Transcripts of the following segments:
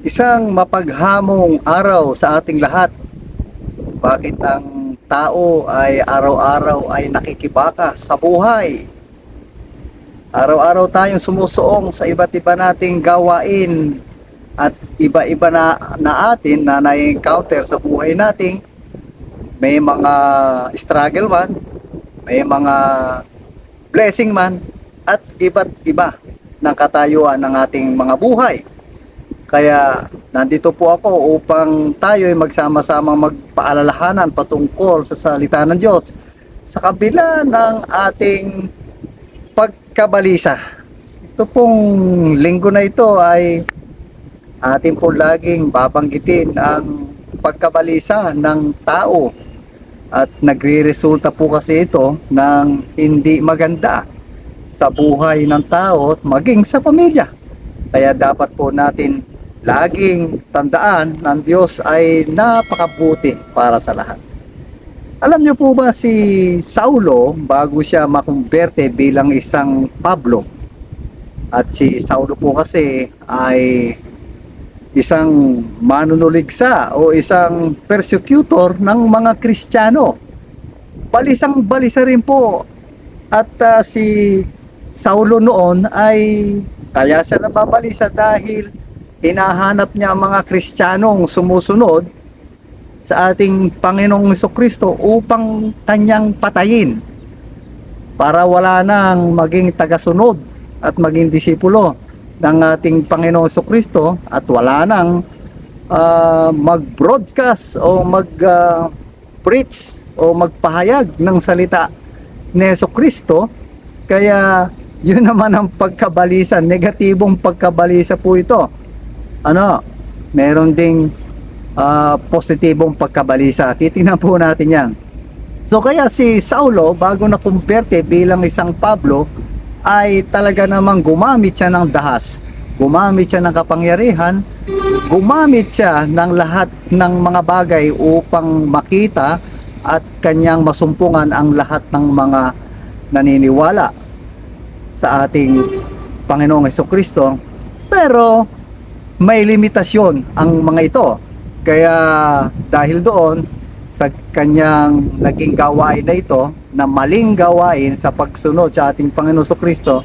Isang mapaghamong araw sa ating lahat. Bakit ang tao ay araw-araw ay nakikibaka sa buhay? Araw-araw tayong sumusuong sa iba't iba nating gawain at iba-iba na, na atin na na-encounter sa buhay nating may mga struggle man, may mga blessing man, at iba't iba ng katayuan ng ating mga buhay. Kaya nandito po ako upang tayo ay magsama-samang magpaalalahanan patungkol sa salita ng Diyos sa kabila ng ating pagkabalisa. Ito pong linggo na ito ay atin po laging babanggitin ang pagkabalisa ng tao at nagre-resulta po kasi ito ng hindi maganda sa buhay ng tao at maging sa pamilya. Kaya dapat po natin laging tandaan ng Diyos ay napakabuti para sa lahat. Alam niyo po ba si Saulo bago siya makumberte bilang isang Pablo? At si Saulo po kasi ay isang manunuligsa o isang persecutor ng mga Kristiyano. Balisang balisa rin po. At ah, si Saulo noon ay kaya siya nababalisa dahil hinahanap niya ang mga Kristiyanong sumusunod sa ating Panginoong Kristo upang kanyang patayin para wala nang maging tagasunod at maging disipulo ng ating Panginoong Kristo at wala nang ah, mag-broadcast o mag-preach o magpahayag ng salita ni Kristo kaya yun naman ang pagkabalisa negatibong pagkabalisa po ito ano meron ding ah, positibong pagkabalisa. Titingnan po natin yan. So kaya si Saulo bago na kumperte bilang isang Pablo ay talaga namang gumamit siya ng dahas. Gumamit siya ng kapangyarihan. Gumamit siya ng lahat ng mga bagay upang makita at kanyang masumpungan ang lahat ng mga naniniwala sa ating Panginoong Kristo pero may limitasyon ang mga ito. Kaya dahil doon sa kanyang naging gawain na ito na maling gawain sa pagsunod sa ating Panginoon Heso Kristo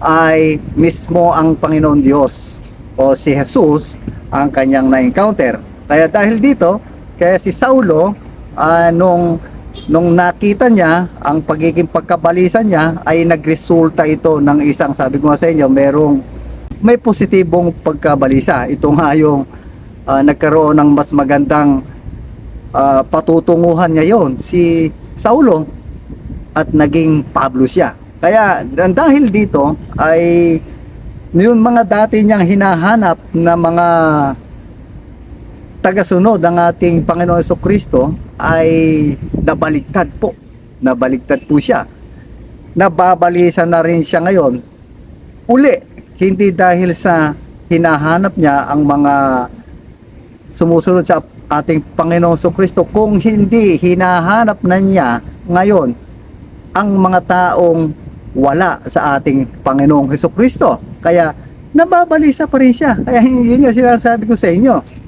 ay mismo ang Panginoon Diyos o si Jesus ang kanyang na-encounter. Kaya dahil dito kaya si Saulo ah, nung nung nakita niya ang pagiging pagkabalisa niya ay nagresulta ito ng isang sabi ko sa inyo merong may positibong pagkabalisa ito nga yung ah, nagkaroon ng mas magandang ah, patutunguhan ngayon si Saulo at naging Pablo siya kaya dahil dito ay yung mga dati niyang hinahanap na mga tagasunod ng ating Panginoon Heso Kristo ay nabaliktad po. Nabaliktad po siya. Nababalisa na rin siya ngayon. Uli, hindi dahil sa hinahanap niya ang mga sumusunod sa ating Panginoong Heso Kristo kung hindi hinahanap na niya ngayon ang mga taong wala sa ating Panginoong Heso Kristo. Kaya nababalisa pa rin siya. Kaya yun yung sinasabi ko sa inyo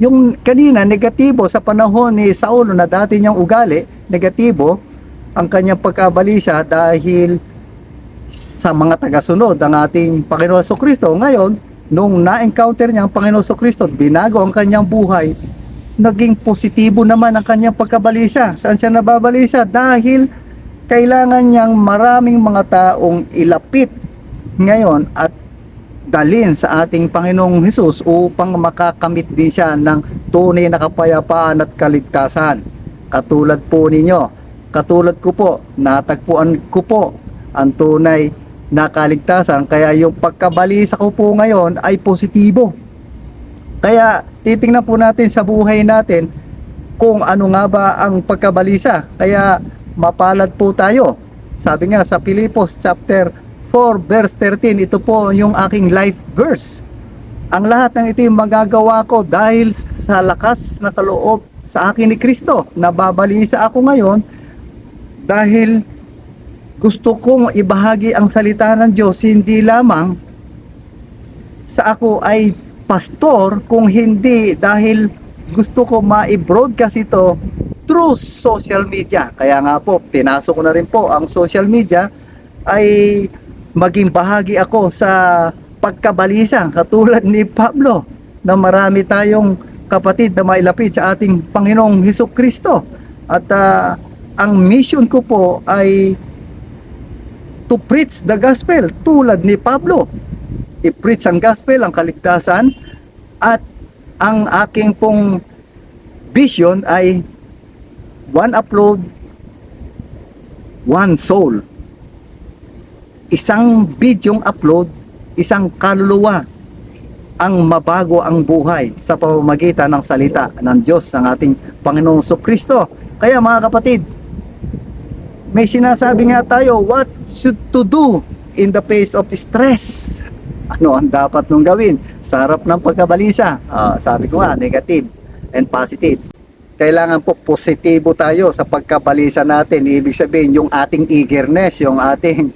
yung kanina negatibo sa panahon ni Saulo na dati niyang ugali, negatibo ang kanyang pagkabalisa dahil sa mga tagasunod ng ating Panginoon Heso Kristo. Ngayon, nung na-encounter niya ang Panginoon Heso Kristo, binago ang kanyang buhay, naging positibo naman ang kanyang pagkabalisa. Saan siya nababalisa? Dahil kailangan niyang maraming mga taong ilapit ngayon at dalin sa ating Panginoong Hesus upang makakamit din siya ng tunay na kapayapaan at kaligtasan. Katulad po ninyo, katulad ko po, natagpuan ko po ang tunay na kaligtasan. Kaya yung pagkabalisa ko po ngayon ay positibo. Kaya titingnan po natin sa buhay natin kung ano nga ba ang pagkabalisa. Kaya mapalad po tayo. Sabi nga sa Pilipos chapter 4 verse 13, ito po yung aking life verse. Ang lahat ng ito yung magagawa ko dahil sa lakas na kaloob sa akin ni Kristo. Nababalisa ako ngayon dahil gusto kong ibahagi ang salita ng Diyos hindi lamang sa ako ay pastor kung hindi dahil gusto ko ma-broadcast ito through social media. Kaya nga po, pinasok ko na rin po ang social media ay maging bahagi ako sa pagkabalisa katulad ni Pablo na marami tayong kapatid na mailapit sa ating Panginoong Hesus Kristo. At ah, ang mission ko po ay to preach the gospel tulad ni Pablo. I-preach ang gospel, ang kaligtasan at ang aking pong vision ay one upload, one soul. Isang bidyong upload, isang kaluluwa ang mabago ang buhay sa pamamagitan ng salita ng Diyos ng ating Panginoong Kristo. Kaya mga kapatid, may sinasabi nga tayo, what should to do in the face of stress? Ano ang dapat nung gawin sa harap ng pagkabalisa? Ah, sabi ko nga, negative and positive. Kailangan po positibo tayo sa pagkabalisa natin. Ibig sabihin, yung ating eagerness, yung ating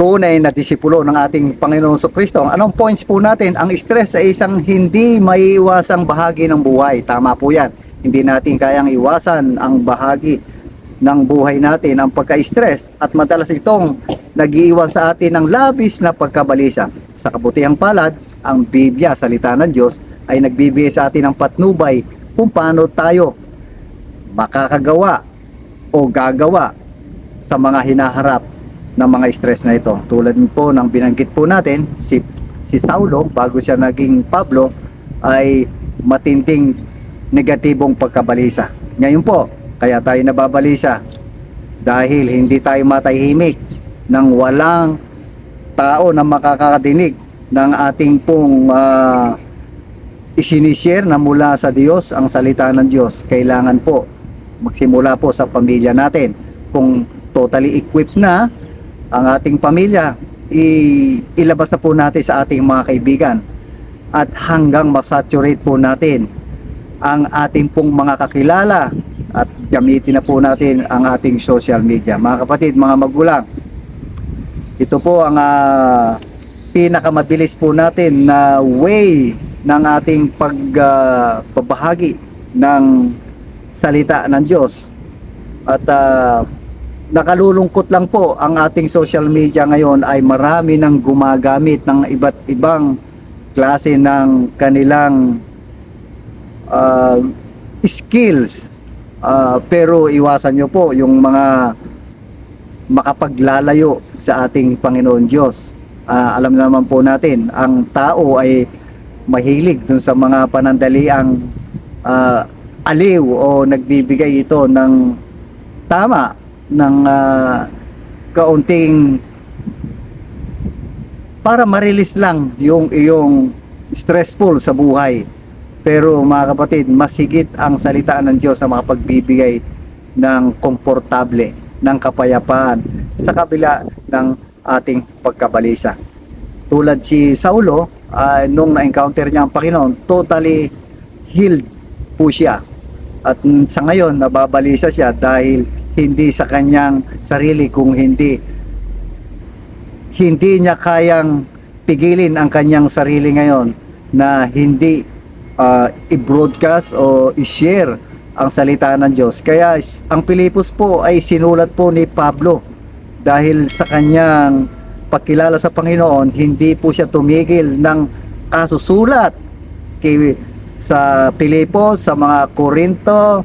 tunay na disipulo ng ating Panginoon sa Kristo. Anong points po natin? Ang stress ay isang hindi maiiwasang bahagi ng buhay. Tama po yan. Hindi natin kayang iwasan ang bahagi ng buhay natin, ang pagka-stress. At madalas itong nagiiwan sa atin ng labis na pagkabalisa. Sa kabutihang palad, ang Biblia, salita ng Diyos, ay nagbibigay sa atin ng patnubay kung paano tayo makakagawa o gagawa sa mga hinaharap ng mga stress na ito. Tulad po ng binanggit po natin, si, si Saulo, bago siya naging Pablo, ay matinding negatibong pagkabalisa. Ngayon po, kaya tayo nababalisa dahil hindi tayo matahimik nang walang tao na makakadinig ng ating pong ah, isinishare na mula sa Diyos ang salita ng Diyos. Kailangan po magsimula po sa pamilya natin. Kung totally equipped na ang ating pamilya, i- ilabas na po natin sa ating mga kaibigan at hanggang masaturate po natin ang ating pong mga kakilala at gamitin na po natin ang ating social media. Mga kapatid, mga magulang, ito po ang ah, pinakamabilis po natin na way ng ating pagbabahagi ng salita ng Diyos. At ah, nakalulungkot lang po ang ating social media ngayon ay marami nang gumagamit ng iba't ibang klase ng kanilang ah, skills Ah, pero iwasan nyo po yung mga makapaglalayo sa ating Panginoon Diyos. Ah, alam naman po natin, ang tao ay mahilig dun sa mga panandaliang ah, aliw o nagbibigay ito ng tama ng ah, kaunting para marilis lang yung iyong stressful sa buhay. Pero mga kapatid, mas higit ang salita ng Diyos sa makapagbibigay ng komportable, ng kapayapaan sa kabila ng ating pagkabalisa. Tulad si Saulo, ah, nung na-encounter niya ang Panginoon, totally healed po siya. At sa ngayon, nababalisa siya dahil hindi sa kanyang sarili kung hindi hindi niya kayang pigilin ang kanyang sarili ngayon na hindi ah, i-broadcast o i-share ang salita ng Diyos. Kaya ang Pilipos po ay sinulat po ni Pablo dahil sa kanyang pagkilala sa Panginoon, hindi po siya tumigil ng kasusulat kay, sa Pilipos, sa mga Korinto,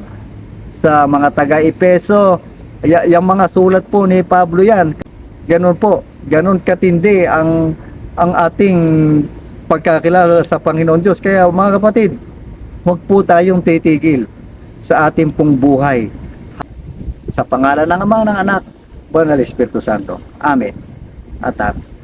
sa mga taga-Epeso. Y- yung mga sulat po ni Pablo yan. Ganun po, ganun katindi ang ang ating pagkakilala sa Panginoon Diyos. Kaya mga kapatid, huwag po tayong titigil sa ating pong buhay. Sa pangalan ng Ama, ng Anak, Banal Espiritu Santo. Amen. At Amen.